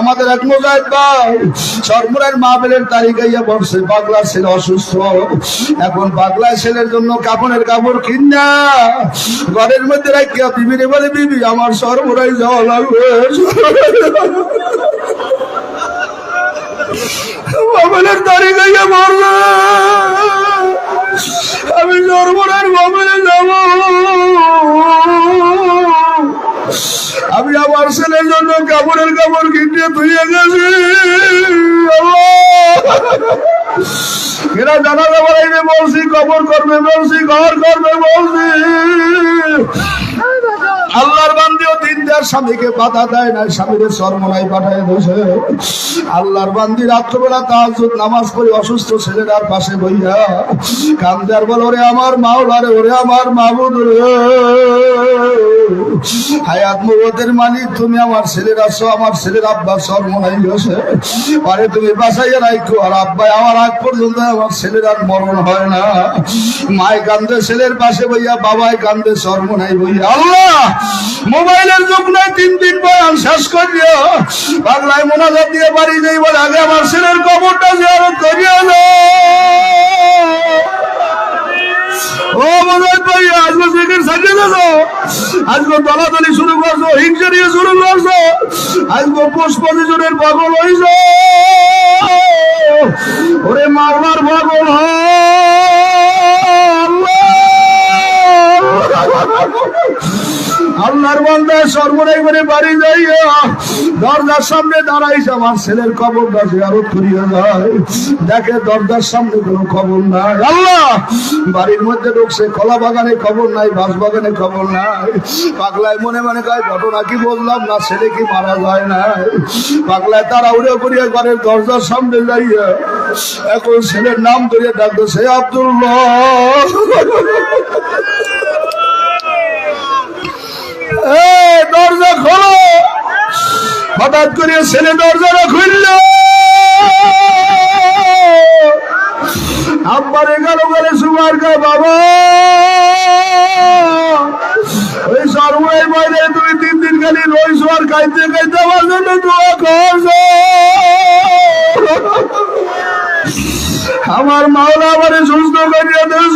আমাদের এক মোজাহিদ ভাই। সরমুরের মাহবেলের তারিখ আইয়া বসছে পাগলা ছেলে অসুস্থ। এখন পাগলা ছেলের জন্য কাপড়ের কাপড় কিনা। ঘরের মধ্যে রাখিয়া বিবিরে বলে, বিবি, আমার সরমুরাই যাওয়া লাগবে মাহবেলের তারিখ আইয়া বলবে কাপড়ের কাপড় কিনতে ধুয়ে গেছি। এরা জানা যাবার বলছি, কবর করবে বলছি, ঘর করবে বলছি। আল্লাহর দেওয়ার স্বামীকে দেয় সর্বনাই পাঠায় বসে। আল্লাহর বান্দি রাত্রবেলা তাহাজুদ নামাজ অসুস্থ পাশে বইয়া বল, ওরে আমার মাওলারে ওরে আমার মাবুদ রে। হায়াত মালিক, তুমি আমার ছেলের আসো আমার ছেলের আব্বা বসে। আরে তুমি বাসাইয়া রাখো আর আব্বাই আমার আগ পর্যন্ত আমার ছেলের আর মরণ হয় না। মায় কান্দে ছেলের পাশে বইয়া, বাবাই কান্দে সর্বনাই বইয়া। আল্লাহ! মোবাইলের যুগ নাই তিন দিন বয়ান শেষ করিয়া বাংলায় মোনাজাত দিয়ে বাড়ি যাই বলে আগে আমার ছেলের কবরটা জিয়ারত করিয়া দাও ও মনোজ শুরু করছ শুরু করছ। পাগল হইছ। ওরে মাওলার পাগল হ আল্লাহর বন্দায় সর্বদাই করে বাড়ি যাইয়া দরজার সামনে দাঁড়াইছে আমার ছেলের কবরটা জিয়ারত করিয়া যায়। দেখে দরজার সামনে কোনো খবর নাই। আল্লাহ! বাড়ির মধ্যে ঢুকছে কলা বাগানে খবর নাই, বাঁশ বাগানে খবর নাই। পাগলায় মনে মনে কয়, ঘটনা কি বললাম না, ছেলে কি মারা যায় না পাগলায় তারা উড়ে করিয়া ঘরের দরজার সামনে যাইয়া এখন ছেলের নাম ডাকতো সে আব্দুল্লাহ এই দরজা খোলো হঠাৎ করে ছেলে দরজাটা খুলল। আব্বারে গেল গেলে সুমার গায়ে বাবা। ওই সর্বাই বাইরে দুই তিন দিন খালি রইস আর খাইতে খাইতে আমার জন্য দোয়া আমার মাওলা আমারে সুস্থ করিয়া দিয়েছ।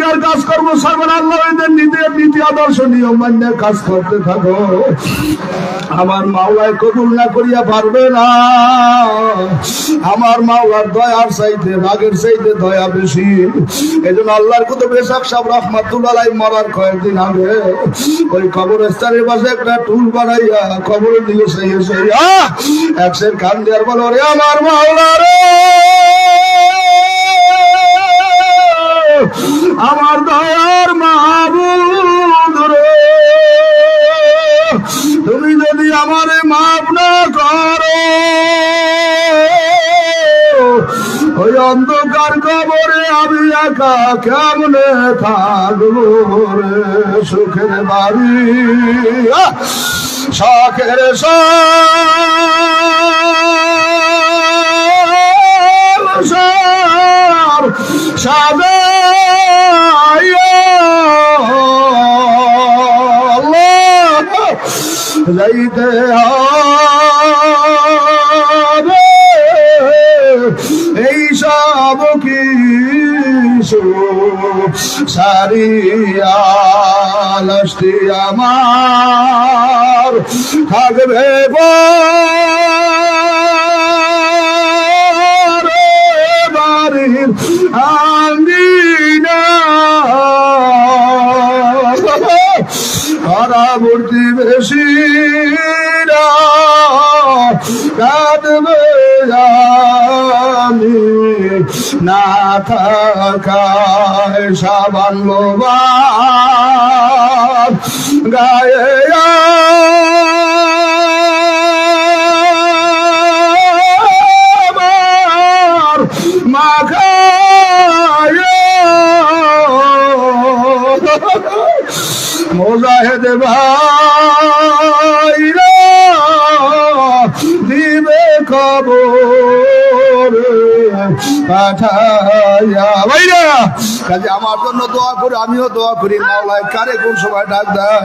তরিকার কাজ কর্ম নীতি আদর্শ নিয়ম কাজ করতে থাকো। আমার মাওলায় কবুল না করিয়া পারবে না। আমার মাওলার দয়ার রাগের দয়া বেশি। এই জন্য আল্লাহর কত বেশাক সাহ রহমাতুল্লাহ মরার কয়েকদিন আগে ওই কবরস্থানের পাশে একটা টুল বানাইয়া কবর দিকে সেই সেই একশের খান দেওয়ার বলো রে আমার মাওলা রে! আমার দয়ার মাহবুদ তুমি যদি আমারে মাফ না করো, ওই অন্ধকার কবরে আমি একা কেমনে থাকব রে সুখের বাড়ি! শখের সর সাদা যাইতে হবে এই সব কিছু সারিয়া লাস্টি আমার থাকবে বাড়ির আঙ্গিনা পরবর্তী বেশি কাঁদবে আমি। না থাকায় সাবান গায়ে দিবে খবর আমার জন্য দোয়া করে, আমিও দোয়া করি। মাওলায় কারে কোন সময় ডাক দেয়?